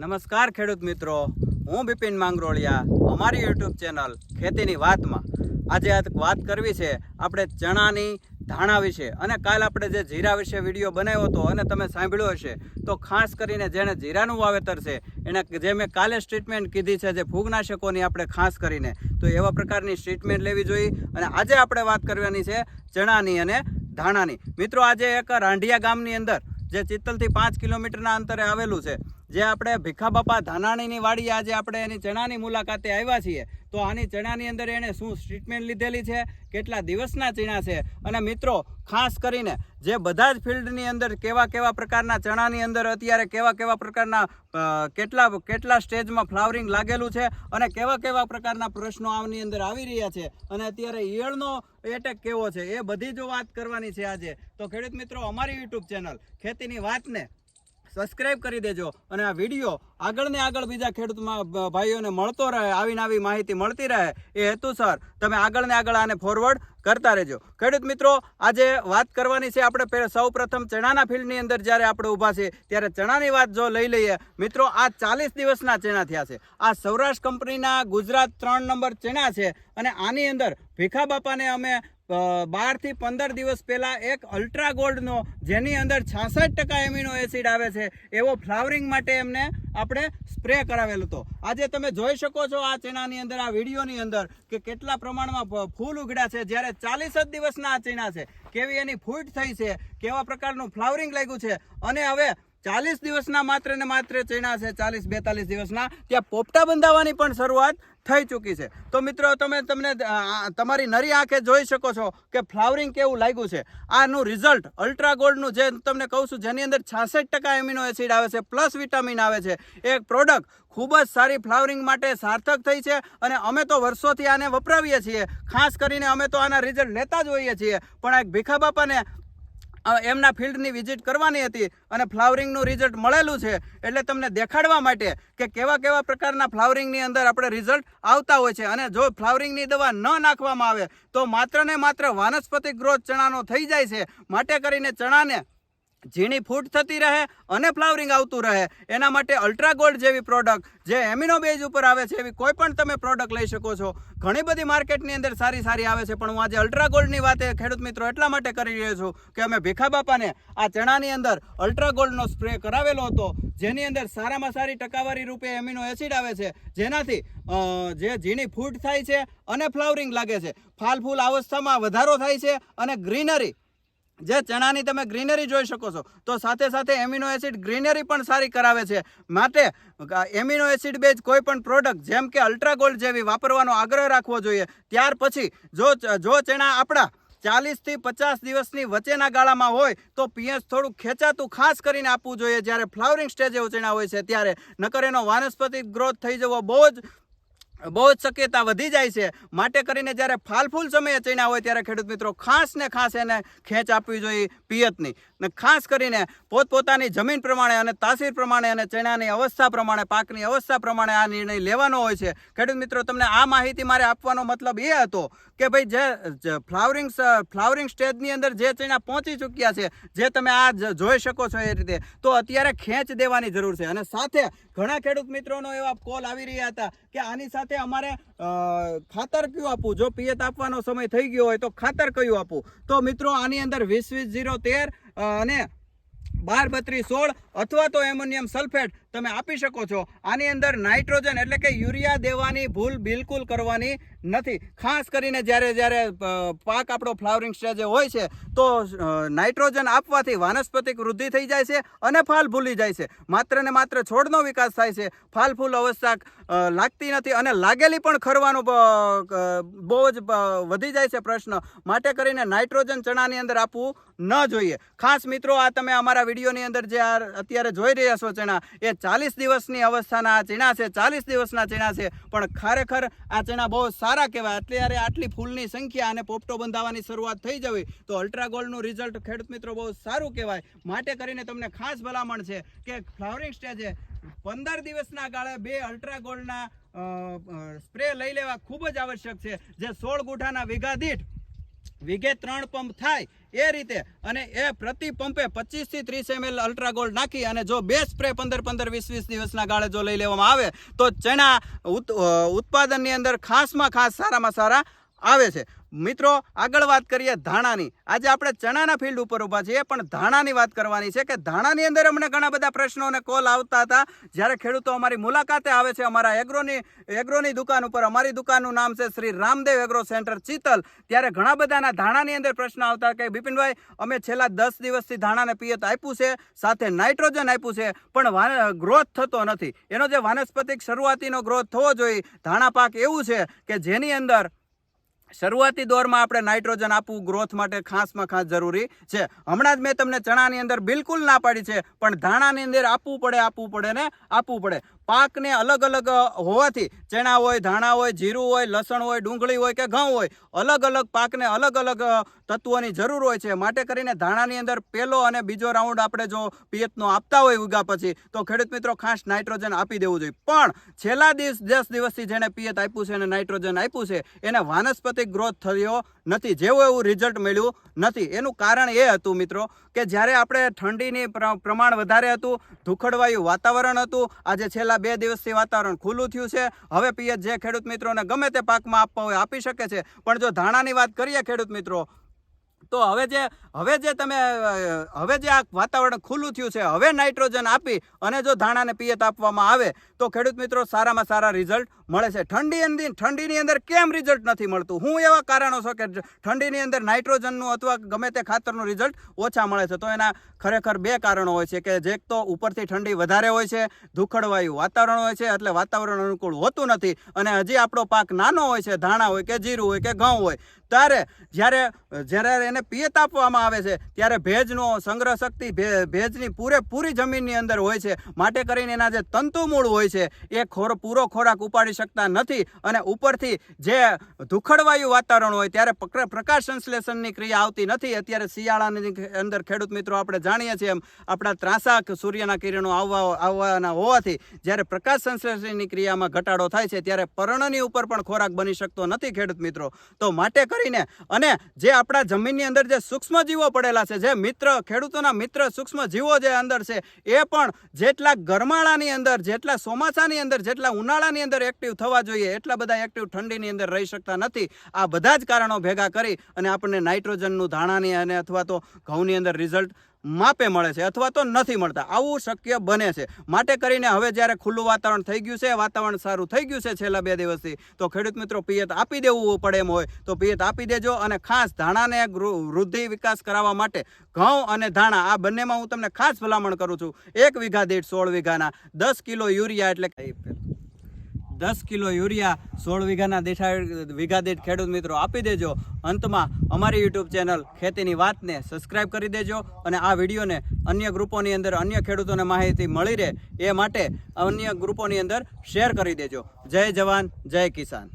નમસ્કાર ખેડૂત મિત્રો. હું બિપિન માંગરોળિયા. અમારી યુટ્યુબ ચેનલ ખેતીની વાતમાં. આજે વાત કરવી છે. આપણે ચણાની ધાણા વિશે અને કાલ આપણે જે જીરા વિશે વીડિયો બનાવ્યો હતો અને તમે સાંભળ્યો હશે, તો ખાસ કરીને જેણે જીરાનું વાવેતર છે, એને જે મેં કાલે સ્ટ્રીટમેન્ટ કીધી છે જે ફૂગનાશકોની આપણે ખાસ કરીને, તો એવા પ્રકારની સ્ટ્રીટમેન્ટ લેવી જોઈએ અને આજે આપણે વાત કરવાની છે ચણાની અને ધાણાની. મિત્રો, આજે એક રાંઢિયા ગામની અંદર, જે ચિત્તલથી પાંચ કિલોમીટરના અંતરે આવેલું છે જે આપણે ભીખા બાપા ધાનાણીની વાડી આજે આપણે એની ચણાની મુલાકાતે આવ્યા છીએ, તો આની ચણાની અંદર એણે શું ટ્રીટમેન્ટ લીધેલી છે, કેટલા દિવસના ચણા છે, અને મિત્રો, ખાસ કરીને જે બધા જ ફિલ્ડની અંદર કેવા કેવા પ્રકારના ચણાની અંદર અત્યારે કેવા કેવા પ્રકારના કેટલા કેટલા સ્ટેજમાં ફ્લાવરિંગ લાગેલું છે, અને કેવા કેવા પ્રકારના પ્રશ્નો આની અંદર આવી રહ્યા છે, અને અત્યારે ઈયળનો એટેક કેવો છે, એ બધી જો વાત કરવાની છે આજે, તો ખેડૂત મિત્રો, અમારી યુટ્યુબ ચેનલ ખેતીની વાતને સબસ્ક્રાઇબ કરી દેજો અને આ વીડિયો આગળ ને આગળ બીજા ખેડૂતમાં ભાઈઓને મળતો રહે, આવીને આવી માહિતી મળતી રહે એ હેતુસર તમે આગળ ને આગળ આને ફોરવર્ડ કરતા રહેજો. ખેડૂત મિત્રો, આજે વાત કરવાની છે આપણે સૌ પ્રથમ ચણાના ફિલ્ડની અંદર જ્યારે આપણે ઊભા છે ત્યારે ચણાની વાત જો લઈ લઈએ, મિત્રો, આ ચાલીસ દિવસના ચણા થયા છે. આ સૌરાષ્ટ્ર કંપનીના ગુજરાત ત્રણ નંબર ચણા છે અને આની અંદર ભીખા બાપાને અમે બારથી પંદર દિવસ પહેલાં એક અલ્ટ્રા ગોલ્ડનો, જેની અંદર છાસઠ ટકા એમિનો એસિડ આવે છે, એવો ફ્લાવરિંગ માટે એમને આપણે સ્પ્રે કરાવેલો હતો. આજે તમે જોઈ શકો છો આ ચણાની અંદર, આ વિડીયોની અંદર કે કેટલા પ્રમાણમાં ફૂલ ઉગડ્યા છે. જ્યારે ચાલીસ જ દિવસના આ ચણા છે. કેવી એની ફૂટ થઈ છે, કેવા પ્રકારનું ફ્લાવરિંગ લાગ્યું છે. અને હવે ચાલીસ દિવસના માત્ર ને માત્ર ચીણા છે, ચાલીસ બેતાલીસ દિવસના. ત્યાં પોપટા બંધાવવાની પણ શરૂઆત થઈ ચૂકી છે. તો મિત્રો, તમે તમને તમારી નરી આંખે જોઈ શકો છો કે ફ્લાવરિંગ કેવું લાગ્યું છે. આનું રિઝલ્ટ અલ્ટ્રા ગોલ્ડનું જે તમને કહું છું, જેની અંદર છાસઠ ટકા એમિનો એસિડ આવે છે, પ્લસ વિટામિન આવે છે. એક પ્રોડક્ટ ખૂબ જ સારી ફ્લાવરિંગ માટે સાર્થક થઈ છે અને અમે તો વર્ષોથી આને વપરાવીએ છીએ. ખાસ કરીને અમે તો આના રિઝલ્ટ લેતા જ હોઈએ છીએ. પણ એક ભીખા બાપાને એમના ફિલ્ડની વિઝિટ કરવાની હતી અને ફ્લાવરિંગનું રિઝલ્ટ મળેલું છે. એટલે તમને દેખાડવા માટે કે કેવા કેવા પ્રકારના ફ્લાવરિંગની અંદર આપણે રિઝલ્ટ આવતા હોય છે અને જો ફ્લાવરિંગની દવા ન નાખવામાં આવે તો માત્ર ને માત્ર વાનસ્પતિક ગ્રોથ ચણાનો થઈ જાય છે. માટે કરીને ચણાને ઝીણી ફૂટ થતી રહે અને ફ્લાવરિંગ આવતું રહે. એના માટે અલ્ટ્રા ગોલ્ડ જેવી પ્રોડક્ટ, જે એમિનો બેઝ ઉપર આવે છે, એવી કોઈ પણ તમે પ્રોડક્ટ લઈ શકો છો. ઘણી બધી માર્કેટની અંદર સારી સારી આવે છે, પણ હું આજે અલ્ટ્રા ગોલ્ડની વાત ખેડૂત મિત્રો એટલા માટે કરી રહ્યો છું કે અમે ભીખા બાપાને આ ચણાની અંદર અલ્ટ્રા ગોલ્ડનો સ્પ્રે કરાવેલો હતો, જેની અંદર સારામાં સારી ટકાવારી રૂપે એમિનો એસિડ આવે છે, જેનાથી જે ઝીણી ફૂટ થાય છે અને ફ્લાવરિંગ લાગે છે. ફાલ ફૂલ અવસ્થામાં વધારો થાય છે અને ગ્રીનરી જે ચણાની તમે ગ્રીનરી જોઈ શકો છો, તો સાથે સાથે એમિનો એસિડ ગ્રીનરી પણ સારી કરાવે છે. માટે એમિનો એસિડ બેઝ કોઈ પણ પ્રોડક્ટ, જેમ કે અલ્ટ્રાગોલ્ડ જેવી વાપરવાનો આગ્રહ રાખવો જોઈએ. ત્યાર પછી, જો જો ચણા આપણા ચાલીસથી પચાસ દિવસની વચ્ચેના ગાળામાં હોય, તો પીએચ થોડું ખેંચાતું ખાસ કરીને આપવું જોઈએ. જ્યારે ફ્લાવરિંગ સ્ટેજે ઉચેણા હોય છે, ત્યારે નકર એનો વાનસ્પતિક ગ્રોથ થઈ જવો બહુ જ બહુ જ શક્યતા વધી જાય છે. માટે કરીને જ્યારે ફાલફૂલ સમયે ચણ્યા હોય ત્યારે ખેડૂત મિત્રો ખાસ ને ખાસ એને ખેંચ આપવી જોઈએ પિયતની. ને ખાસ કરીને પોતપોતાની જમીન પ્રમાણે અને તાસીર પ્રમાણે અને ચણાની અવસ્થા પ્રમાણે, પાકની અવસ્થા પ્રમાણે આ નિર્ણય લેવાનો હોય છે. ખેડૂત મિત્રો, તમને આ માહિતી મારે આપવાનો મતલબ એ હતો કે ભાઈ જે ફ્લાવરિંગ ફ્લાવરિંગ સ્ટેજની અંદર જે ચણા પહોંચી ચૂક્યા છે, જે તમે આ જોઈ શકો છો એ રીતે, તો અત્યારે ખેંચ દેવાની જરૂર છે. અને સાથે ઘણા ખેડૂત મિત્રોનો એવા કોલ આવી રહ્યા હતા કે આની સાથે અમારે ખાતર કયું આપવું? જો પિયત આપવાનો સમય થઈ ગયો હોય તો ખાતર કયું આપવું? તો મિત્રો, આની અંદર વીસ વીસ જીરો તેર અને બાર બત્રીસ સોળ, અથવા તો એમોનિયમ સલ્ફેટ તમે આપી શકો છો. આની અંદર નાઇટ્રોજન એટલે કે યુરિયા દેવાની ભૂલ બિલકુલ કરવાની નથી. ખાસ કરીને જ્યારે જ્યારે પાક આપણો ફ્લાવરિંગ સ્ટેજે હોય છે, તો નાઇટ્રોજન આપવાથી વાનસ્પતિક વૃદ્ધિ થઈ જાય છે અને ફાલ ભૂલી જાય છે. માત્ર ને માત્ર છોડનો વિકાસ થાય છે. ફાલ ફૂલ અવસ્થા લાગતી નથી અને લાગેલી પણ ખરવાનો બહુ જ વધી જાય છે પ્રશ્ન. માટે કરીને નાઇટ્રોજન ચણાની અંદર આપવું ન જોઈએ. ખાસ મિત્રો, આ તમે અમારા વિડીયોની અંદર જે અત્યારે જોઈ રહ્યા છો ચણા, એ ચાલીસ દિવસની અવસ્થાના આ ચીણા છે, ચાલીસ દિવસના ચીણા છે, પણ ખરેખર આ ચીણા બહુ સારા કહેવાય. અત્યારે આટલી ફૂલની સંખ્યા અને પોપટો બંધાવવાની શરૂઆત થઈ જવી તો અલ્ટ્રાગોલ્ડનું રિઝલ્ટ ખેડૂત મિત્રો બહુ સારું કહેવાય. માટે કરીને તમને ખાસ ભલામણ છે કે ફ્લાવરિંગ સ્ટેજે પંદર દિવસના ગાળે બે અલ્ટ્રા ગોલ્ડના સ્પ્રે લઈ લેવા ખૂબ જ આવશ્યક છે. જે સોળ ગુઠાના વિઘા દીઠ વિઘે ત્રણ પંપ થાય એ રીતે. અને એ પ્રતિ પંપે પચીસથી ત્રીસ એમએલ અલ્ટ્રા ગોલ્ડ નાખી અને જો બે સ્પ્રે પંદર પંદર વીસ વીસ દિવસના ગાળે જો લઈ લેવામાં આવે, તો ચણા ઉત- ઉત્પાદનની અંદર ખાસમાં ખાસ સારામાં સારા આવે છે. મિત્રો, આગળ વાત કરીએ ધાણાની. આજે આપણે ચણાના ફિલ્ડ ઉપર ઊભા છીએ, પણ ધાણાની વાત કરવાની છે કે ધાણાની અંદર અમને ઘણા બધા પ્રશ્નો અને કોલ આવતા હતા. જ્યારે ખેડૂતો અમારી મુલાકાતે આવે છે, અમારા એગ્રોની એગ્રોની દુકાન ઉપર. અમારી દુકાનનું નામ છે શ્રી રામદેવ એગ્રો સેન્ટર ચિતલ. ત્યારે ઘણા બધાના ધાણાની અંદર પ્રશ્ન આવતા કે બિપિનભાઈ, અમે છેલ્લા દસ દિવસથી ધાણાને પિયત આપ્યું છે, સાથે નાઇટ્રોજન આપ્યું છે, પણ ગ્રોથ થતો નથી. એનો જે વાનસ્પતિક શરૂઆતીનો ગ્રોથ થવો જોઈએ. ધાણા પાક એવું છે કે જેની અંદર શરૂઆતી દોરમાં આપણે નાઇટ્રોજન આપવું ગ્રોથ માટે ખાસમાં ખાસ જરૂરી છે. હમણાં જ મેં તમને ચણાની અંદર બિલકુલ ના પાડી છે, પણ ધાણાની અંદર આપવું પડે આપવું પડે ને આપવું પડે. પાકને અલગ અલગ હોવાથી ચણા હોય, ધાણા હોય, જીરું હોય, લસણ હોય, ડુંગળી હોય કે ઘઉં હોય, અલગ અલગ પાકને અલગ અલગ તત્વોની જરૂર હોય છે. માટે કરીને ધાણાની અંદર પહેલો અને બીજો રાઉન્ડ આપણે જો પિયતનો આપતા હોય ઉગા પછી, તો ખેડૂત મિત્રો ખાસ નાઇટ્રોજન આપી દેવું જોઈએ. પણ છેલ્લા દિવસ, દસ દિવસથી જેને પિયત આપ્યું છે અને નાઇટ્રોજન આપ્યું છે, એને વાનસ્પતિક ગ્રોથ થયો નથી. જેવું એવું રિઝલ્ટ મળ્યું નથી. એનું કારણ એ હતું મિત્રો કે જ્યારે આપણે ઠંડીની પ્ર- પ્રમાણ વધારે હતું, ધુખડવાયું વાતાવરણ હતું, આજે છેલ્લા બે દિવસથી વાતાવરણ ખુલ્લું થયું છે. હવે પિયત જે ખેડૂત મિત્રોને ગમે તે પાકમાં આપવા હોય આપી શકે છે. પણ જો ધાણાની વાત કરીએ ખેડૂત મિત્રો, તો હવે જે હવે જે તમે, હવે જે આ વાતાવરણ ખુલ્લું થયું છે, હવે નાઇટ્રોજન આપી અને જો ધાણાને પિયત આપવામાં આવે, તો ખેડૂત મિત્રો સારામાં સારા રિઝલ્ટ મળે છે. ઠંડી અંદર ઠંડીની અંદર કેમ રિઝલ્ટ નથી મળતું? હું એવા કારણો છો કે ઠંડીની અંદર નાઇટ્રોજનનું અથવા ગમે તે ખાતરનું રિઝલ્ટ ઓછા મળે છે. તો એના ખરેખર બે કારણો હોય છે કે જે તો ઉપરથી ઠંડી વધારે હોય છે ધુખડવાયું વાતાવરણ હોય છે, એટલે વાતાવરણ અનુકૂળ હોતું નથી અને હજી આપણો પાક નાનો હોય છે, ધાણા હોય કે જીરું હોય કે ઘઉં હોય, ત્યારે જ્યારે જ્યારે એને પિયત આપવામાં આવે છે, ત્યારે ભેજનો સંગ્રહ શક્તિ ભેજની પૂરેપૂરી જમીનની અંદર હોય છે. માટે કરીને એના જે તંતુમૂળ હોય છે, એ ખોર પૂરો ખોરાક ઉપાડી શકતા નથી અને ઉપરથી જે ધુખડવાયું વાતાવરણ હોય ત્યારે પ્રકાશ સંશ્લેષણની ક્રિયા આવતી નથી. અત્યારે શિયાળાની અંદર ખેડૂત મિત્રો આપણે જાણીએ છીએ એમ, આપણા ત્રાસા સૂર્યના કિરણો આવવા આવવાના હોવાથી જ્યારે પ્રકાશ સંશ્લેષણની ક્રિયામાં ઘટાડો થાય છે ત્યારે પર્ણની ઉપર પણ ખોરાક બની શકતો નથી ખેડૂત મિત્રો. તો માટે કરીને અને જે આપણા જમીનની અંદર જે સૂક્ષ્મ જીવો પડેલા છે, જે મિત્ર ખેડૂતોના મિત્ર સૂક્ષ્મ જીવો જે અંદર છે, એ પણ જેટલા ગરમાળાની અંદર, જેટલા ચોમાસાની અંદર, જેટલા ઉનાળાની અંદર એક્ટિવ થવા જોઈએ, એટલા બધા એક્ટિવ ઠંડીની અંદર રહી શકતા નથી. આ બધા જ કારણો ભેગા કરી અને આપણને નાઇટ્રોજનનું ધાણાની અને અથવા તો ઘઉંની અંદર રિઝલ્ટ માપે મળે છે અથવા તો નથી મળતા. આવું શક્ય બને છે. માટે કરીને હવે જ્યારે ખુલ્લું વાતાવરણ થઈ ગયું છે, વાતાવરણ સારું થઈ ગયું છે છેલ્લા બે દિવસથી, તો ખેડૂત મિત્રો પિયત આપી દેવું પડે એમ હોય, તો પિયત આપી દેજો અને ખાસ ધાણાને વૃદ્ધિ વિકાસ કરાવવા માટે ઘઉં અને ધાણા, આ બંનેમાં હું તમને ખાસ ભલામણ કરું છું. એક વીઘા દીઠ સોળ વીઘાના, દસ કિલો યુરિયા એટલે દસ કિલો યુરિયા સોળ વીઘાના દેઠા વીઘા દીઠ ખેડૂત મિત્રો આપી દેજો. અંતમાં અમારી યુટ્યુબ ચેનલ ખેતીની વાતને સબસ્ક્રાઇબ કરી દેજો અને આ વિડીયોને અન્ય ગ્રુપોની અંદર અન્ય ખેડૂતોને માહિતી મળી રહે એ માટે અન્ય ગ્રુપોની અંદર શેર કરી દેજો. જય જવાન, જય કિસાન.